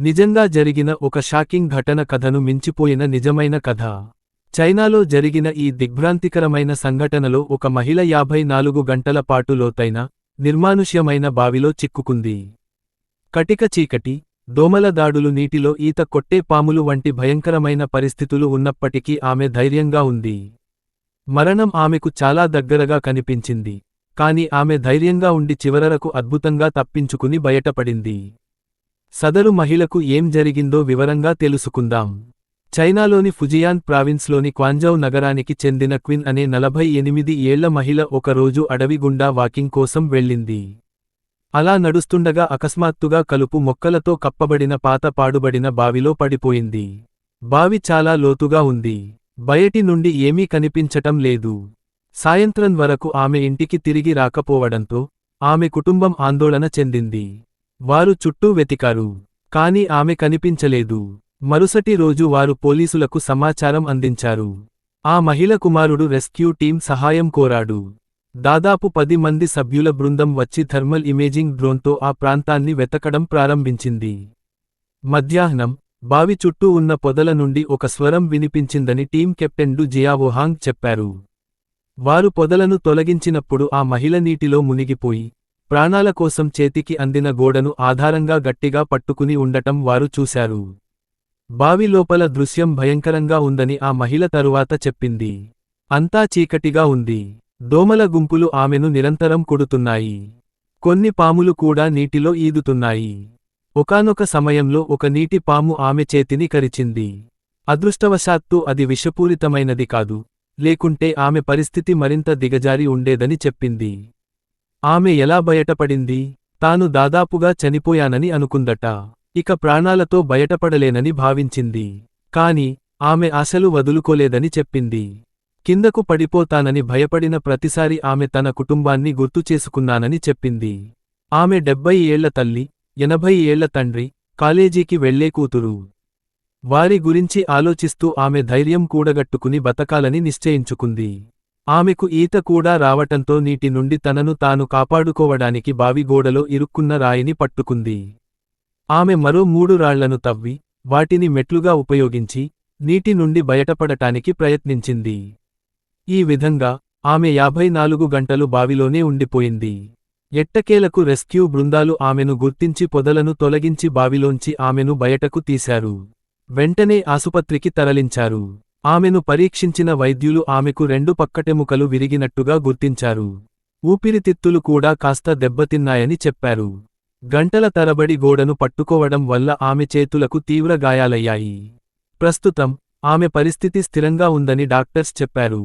నిజంగా జరిగిన ఒక షాకింగ్ ఘటన కథను మించిపోయిన నిజమైన కథ. చైనాలో జరిగిన ఈ దిగ్భ్రాంతికరమైన సంఘటనలో ఒక మహిళ యాభై నాలుగు గంటల పాటు లోతైన నిర్మానుష్యమైన బావిలో చిక్కుకుంది. కటిక చీకటి దోమల దాడులు నీటిలో ఈత కొట్టే పాములు వంటి భయంకరమైన పరిస్థితులు ఉన్నప్పటికీ ఆమె ధైర్యంగా ఉంది. మరణం ఆమెకు చాలా దగ్గరగా కనిపించింది. కాని ఆమె ధైర్యంగా ఉండి చివరకు అద్భుతంగా తప్పించుకుని బయటపడింది. సదరు మహిళకు ఏం జరిగిందో వివరంగా తెలుసుకుందాం. చైనాలోని ఫుజియాన్ ప్రావిన్స్లోని క్వాంజౌ నగరానికి చెందిన క్విన్ అనే నలభై ఎనిమిది ఏళ్ళ మహిళ ఒకరోజు అడవి గుండా వాకింగ్ కోసం వెళ్ళింది. అలా నడుస్తుండగా అకస్మాత్తుగా కలుపు మొక్కలతో కప్పబడిన పాత పాడుబడిన బావిలో పడిపోయింది. బావి చాలా లోతుగా ఉంది. బయటి నుండి ఏమీ కనిపించటం లేదు. సాయంత్రం వరకు ఆమె ఇంటికి తిరిగి రాకపోవడంతో ఆమె కుటుంబం ఆందోళన చెందింది. వారు చుట్టూ వెతికారు కాని ఆమె కనిపించలేదు. మరుసటి రోజు వారు పోలీసులకు సమాచారం అందించారు. ఆ మహిళ కుమారుడు రెస్క్యూ టీం సహాయం కోరాడు. దాదాపు పది మంది సభ్యుల బృందం వచ్చి థర్మల్ ఇమేజింగ్ డ్రోన్తో ఆ ప్రాంతాన్ని వెతకడం ప్రారంభించింది. మధ్యాహ్నం బావి చుట్టూ ఉన్న పొదల నుండి ఒక స్వరం వినిపించిందని టీం కెప్టెన్డు జియావోహాంగ్ చెప్పారు. వారు పొదలను తొలగించినప్పుడు ఆ మహిళ నీటిలో మునిగిపోయి ప్రాణాల కోసం చేతికి అందిన గోడను ఆధారంగా గట్టిగా పట్టుకుని ఉండటం వారు చూశారు. బావి లోపల దృశ్యం భయంకరంగా ఉందని ఆ మహిళ తరువాత చెప్పింది. అంతా చీకటిగా ఉంది. దోమల గుంపులు ఆమెను నిరంతరం కొడుతున్నాయి. కొన్ని పాములు కూడా నీటిలో ఈదుతున్నాయి. ఒకానొక సమయంలో ఒక నీటి పాము ఆమె చేతిని కరిచింది. అదృష్టవశాత్తు అది విషపూరితమైనది కాదు. లేకుంటే ఆమె పరిస్థితి మరింత దిగజారి ఉండేదని చెప్పింది. ఆమె ఎలా బయటపడింది? తాను దాదాపుగా చనిపోయానని అనుకుందట. ఇక ప్రాణాలతో బయటపడలేనని భావించింది. కాని ఆమె ఆశలు వదులుకోలేదని చెప్పింది. కిందకు పడిపోతానని భయపడిన ప్రతిసారి ఆమె తన కుటుంబాన్ని గుర్తుచేసుకున్నానని చెప్పింది. ఆమె డెబ్బై ఏళ్ళ తల్లి ఎనభై ఏళ్ళ తండ్రి కాలేజీకి వెళ్ళే కూతురు. వారి గురించి ఆలోచిస్తూ ఆమె ధైర్యం కూడగట్టుకుని బతకాలని నిశ్చయించుకుంది. ఆమెకు ఈత కూడా రావటంతో నీటి నుండి తనను తాను కాపాడుకోవడానికి బావిగోడలో ఇరుక్కున్న రాయిని పట్టుకుంది. ఆమె మరో మూడు రాళ్ళను తవ్వి వాటిని మెట్లుగా ఉపయోగించి నీటి నుండి బయటపడటానికి ప్రయత్నించింది. ఈ విధంగా ఆమె యాభై నాలుగు గంటలు బావిలోనే ఉండిపోయింది. ఎట్టకేలకు రెస్క్యూ బృందాలు ఆమెను గుర్తించి పొదలను తొలగించి బావిలోంచి ఆమెను బయటకు తీశారు. వెంటనే ఆసుపత్రికి తరలించారు. ఆమెను పరీక్షించిన వైద్యులు ఆమెకు రెండు పక్కటెముకలు విరిగినట్టుగా గుర్తించారు. ఊపిరితిత్తులు కూడా కాస్త దెబ్బతిన్నాయని చెప్పారు. గంటల తరబడి గోడను పట్టుకోవడం వల్ల ఆమె చేతులకు తీవ్ర గాయాలయ్యాయి. ప్రస్తుతం ఆమె పరిస్థితి స్థిరంగా ఉందని డాక్టర్స్ చెప్పారు.